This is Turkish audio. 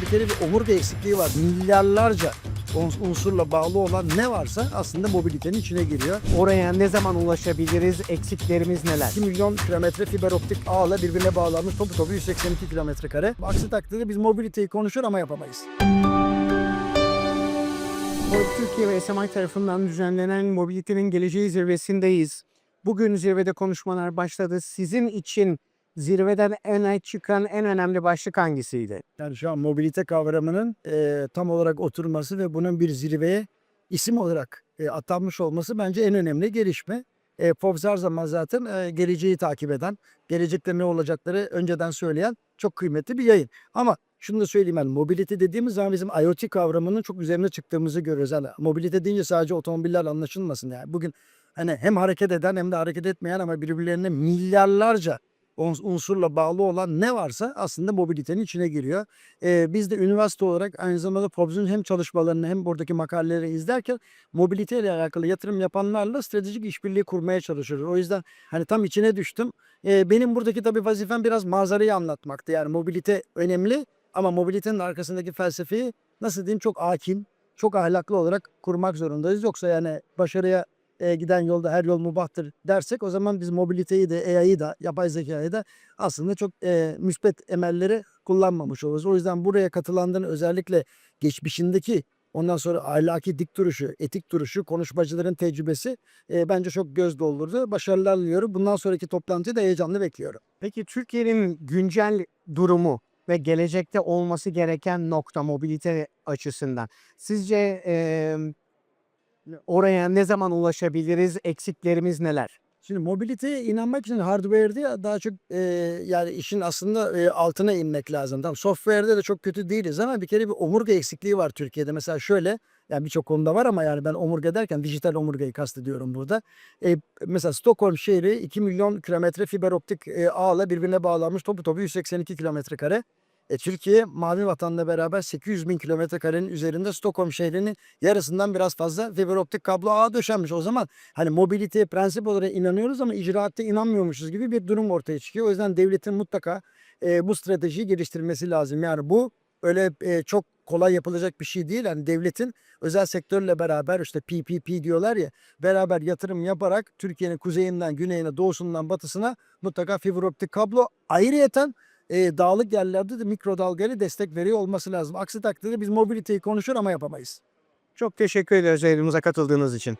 bir kere bir omurga eksikliği var. Milyarlarca uns- unsurla bağlı olan ne varsa aslında mobilitenin içine giriyor. Oraya ne zaman ulaşabiliriz? Eksiklerimiz neler? 2 milyon kilometre fiber optik ağla birbirine bağlanmış topu topu 182 kilometre kare. Aksi takdirde biz mobiliteyi konuşur ama yapamayız. Türkiye ve SMI tarafından düzenlenen Mobilitenin Geleceği Zirvesi'ndeyiz. Bugün zirvede konuşmalar başladı. Sizin için zirveden öne çıkan en önemli başlık hangisiydi? Yani şu an mobilite kavramının e, tam olarak oturması ve bunun bir zirveye isim olarak e, atanmış olması bence en önemli gelişme. E, Forbes her zaman zaten e, geleceği takip eden, gelecekte ne olacakları önceden söyleyen çok kıymetli bir yayın. Ama şunu da söyleyeyim ben, mobilite dediğimiz zaman bizim IoT kavramının çok üzerine çıktığımızı görüyoruz. Yani mobilite deyince sadece otomobiller anlaşılmasın yani. Bugün hani hem hareket eden hem de hareket etmeyen ama birbirlerine milyarlarca unsurla bağlı olan ne varsa aslında mobilitenin içine giriyor. Ee, biz de üniversite olarak aynı zamanda Forbes'un hem çalışmalarını hem buradaki makaleleri izlerken mobilite ile alakalı yatırım yapanlarla stratejik işbirliği kurmaya çalışıyoruz. O yüzden hani tam içine düştüm. Ee, benim buradaki tabii vazifem biraz manzarayı anlatmaktı. Yani mobilite önemli ama mobilitenin arkasındaki felsefeyi nasıl diyeyim çok hakim, çok ahlaklı olarak kurmak zorundayız. Yoksa yani başarıya e, giden yolda her yol mubahtır dersek o zaman biz mobiliteyi de AI'yı da yapay zekayı da aslında çok e, müspet emelleri kullanmamış oluruz. O yüzden buraya katılanların özellikle geçmişindeki ondan sonra ahlaki dik duruşu, etik duruşu, konuşmacıların tecrübesi e, bence çok göz doldurdu. Başarılar diliyorum. Bundan sonraki toplantıyı da heyecanla bekliyorum. Peki Türkiye'nin güncel durumu ve gelecekte olması gereken nokta mobilite açısından sizce eee, oraya ne zaman ulaşabiliriz? Eksiklerimiz neler? Şimdi mobiliteye inanmak için hardware'de daha çok e, yani işin aslında e, altına inmek lazım. Tamam software'de de çok kötü değiliz ama bir kere bir omurga eksikliği var Türkiye'de. Mesela şöyle yani birçok konuda var ama yani ben omurga derken dijital omurgayı kastediyorum burada. E, mesela Stockholm şehri 2 milyon kilometre fiber optik e, ağla birbirine bağlanmış topu topu 182 kilometre kare. E, Türkiye Mavi Vatan'la beraber 800 bin kilometre karenin üzerinde Stockholm şehrinin yarısından biraz fazla fiber optik kablo ağı döşenmiş. O zaman hani mobiliteye prensip olarak inanıyoruz ama icraatte inanmıyormuşuz gibi bir durum ortaya çıkıyor. O yüzden devletin mutlaka e, bu stratejiyi geliştirmesi lazım. Yani bu öyle e, çok kolay yapılacak bir şey değil. Yani devletin özel sektörle beraber işte PPP diyorlar ya beraber yatırım yaparak Türkiye'nin kuzeyinden güneyine doğusundan batısına mutlaka fiber optik kablo ayrıyeten e, dağlık yerlerde de mikrodalgayla destek veriyor olması lazım. Aksi takdirde biz mobiliteyi konuşur ama yapamayız. Çok teşekkür ederiz yayınımıza katıldığınız için.